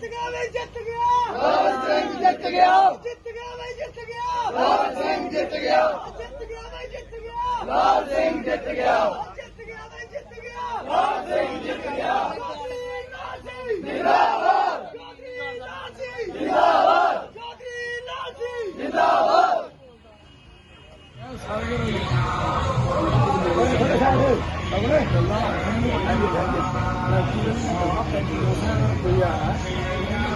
ਜਿੱਤ ਗਿਆ ਵੇ ਜਿੱਤ ਗਿਆ। ਰਾਮ ਸਿੰਘ ਜਿੱਤ ਗਿਆ। ਜਿੱਤ ਗਿਆ ਵੇ ਜਿੱਤ ਗਿਆ। ਰਾਮ ਸਿੰਘ ਜਿੱਤ ਗਿਆ। ਜਿੱਤ ਗਿਆ ਵੇ ਜਿੱਤ ਗਿਆ। ਰਾਮ ਸਿੰਘ ਜਿੱਤ ਗਿਆ। ਜਿੱਤ ਗਿਆ ਵੇ ਜਿੱਤ ਗਿਆ। ਰਾਮ ਸਿੰਘ ਜਿੱਤ ਗਿਆ। ਜਿੰਦਾਬਾਦ। ਜਿੰਦਾਬਾਦ। ਜਿੰਦਾਬਾਦ। ਸਾਰੇ ਅਗਲੇ ਗੱਲਾਂ ਕੋਈ ਆ